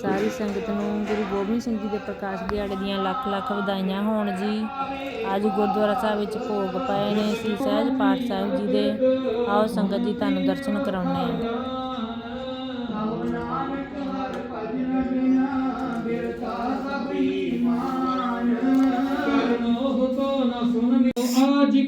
ਸਾਰੀ ਸੰਗਤ ਨੂੰ ਗੁਰੂ ਗੋਬਿੰਦ ਸਿੰਘ ਜੀ ਦੇ ਪ੍ਰਕਾਸ਼ ਦਿਹਾੜੇ ਦੀਆਂ ਲੱਖ ਲੱਖ ਵਧਾਈਆਂ ਹੋਣ ਜੀ। ਅੱਜ ਗੁਰਦੁਆਰਾ ਸਾਹਿਬ ਵਿੱਚ ਭੋਗ ਪਏ ਨੇ ਸ੍ਰੀ ਸਹਿਜ ਪਾਠ ਸਾਹਿਬ ਜੀ ਦੇ। ਆਓ ਸੰਗਤ ਜੀ ਤੁਹਾਨੂੰ ਦਰਸ਼ਨ ਕਰਾਉਂਦੇ ਆ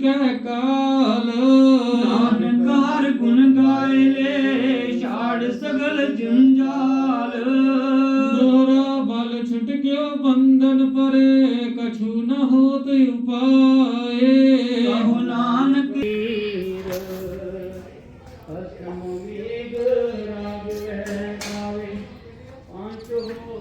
ਕਹਿ ਕਾਲ ਨਾਨਕਾਰ ਗੁਣ ਗਾਏ ਲੈ ਛਾੜ ਸਗਲ ਜੰਜਾਲ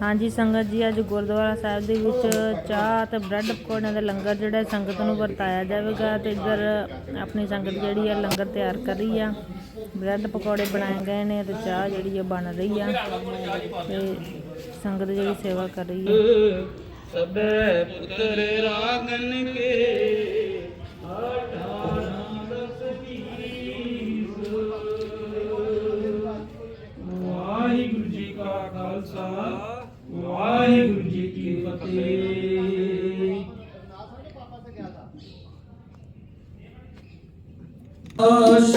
ਹਾਂਜੀ, ਸੰਗਤ ਜੀ, ਅੱਜ ਗੁਰਦੁਆਰਾ ਸਾਹਿਬ ਦੇ ਵਿੱਚ ਚਾਹ ਤੇ ਬ੍ਰੈਡ ਪਕੌੜਿਆਂ ਦਾ ਲੰਗਰ ਜਿਹੜਾ ਸੰਗਤ ਨੂੰ ਵਰਤਾਇਆ ਜਾਵੇਗਾ ਤੇ ਇੱਧਰ ਆਪਣੀ ਸੰਗਤ ਜਿਹੜੀ ਆ ਲੰਗਰ ਤਿਆਰ ਕਰ ਰਹੀ ਆ। ਬ੍ਰੈਡ ਪਕੌੜੇ ਬਣਾਏ ਗਏ ਨੇ ਤੇ ਚਾਹ ਜਿਹੜੀ ਆ, ਬਣ ਰਹੀ ਆ ਤੇ ਸੰਗਤ ਜਿਹੜੀ ਸੇਵਾ ਕਰ ਰਹੀ ਹੈ ਸਬੈ ਪੁੱਤਰ ਰਾਗਨ ਕੇ ਵਾਹਿਗੁਰੂ ਜੀ ਕੀ ਫਤਿਹ। ਆਸ਼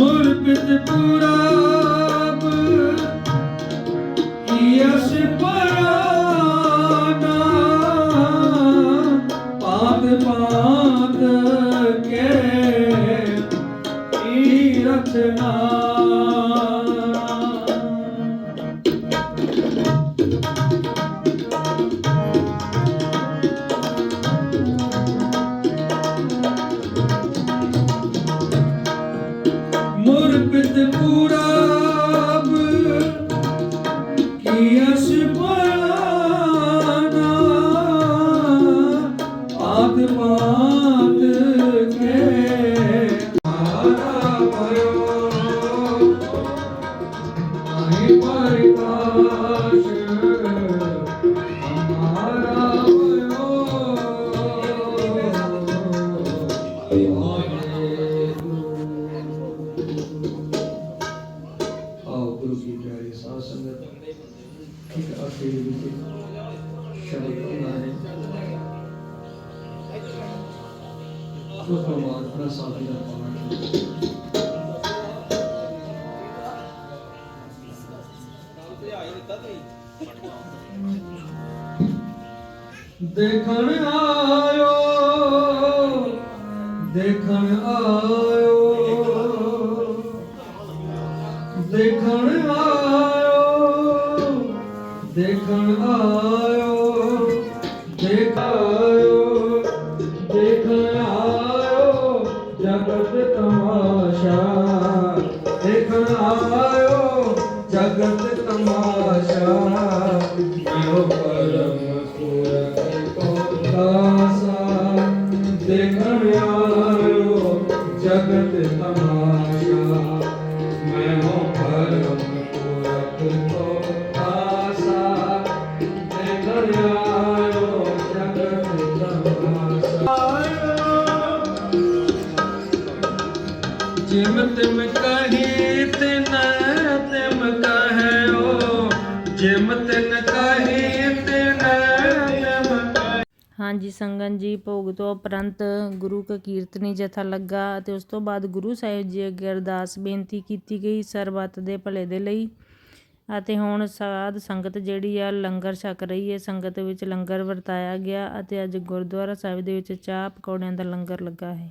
ਮੁਰਪਿਤ ਪੁਰਾਬ ਯਸ ਪਰਾਨਾ ਪਾਦ ਪਾਦ ਕੇ ਤੀਰਥ ਨਾਮ ਇੱਕ ਆਖਰੀ ਵਿੱਚ ਸ਼ਬਦ ਸੁਣਾਏ ਉਸ ਤੋਂ ਬਾਅਦ ਆਪਣਾ ਦਾ ਪਾਠ ਦੇਖਣ ਆਇਓ ਦੇਖਣ ਆਇਓ। ਦੇਖਣ ਆਇਓ। ਦੇਖਣ ਆਇਓ ਦੇਖ ਦੇਖਣ ਆਇਓ, ਜਗਤ ਤਮਾਸ਼ਾ। ਦੇਖਣ ਆਇਓ, ਜਗਤ ਤਮਾਸ਼ਾ। ਮੈਂ ਪਰਮ ਪੁਰਖ ਕੋ ਦਾਸਾ ਤਿਮ ਕਹੀ ਤਿਨ, ਤਿਮ ਕਹਿਓ ਜਿਮ ਤਿਨ ਕਹੀ ਤਿਨ ਹਾਂਜੀ ਸੰਗਤ ਜੀ, ਭੋਗ ਤੋਂ ਉਪਰੰਤ ਗੁਰੂ ਕਾ ਕੀਰਤਨੀ ਜਥਾ ਲੱਗਾ ਅਤੇ ਉਸ ਤੋਂ ਬਾਅਦ ਗੁਰੂ ਸਾਹਿਬ ਜੀ ਅੱਗੇ ਅਰਦਾਸ ਬੇਨਤੀ ਕੀਤੀ ਗਈ ਸਰਬੱਤ ਦੇ ਭਲੇ ਦੇ ਲਈ। ਅਤੇ ਹੁਣ ਸਾਧ ਸੰਗਤ ਜਿਹੜੀ ਆ, ਲੰਗਰ ਛਕ ਰਹੀ ਹੈ। ਸੰਗਤ ਵਿੱਚ ਲੰਗਰ ਵਰਤਾਇਆ ਗਿਆ ਅਤੇ ਅੱਜ ਗੁਰਦੁਆਰਾ ਸਾਹਿਬ ਦੇ ਵਿੱਚ ਚਾਹ ਪਕੌੜਿਆਂ ਦਾ ਲੰਗਰ ਲੱਗਾ ਹੈ।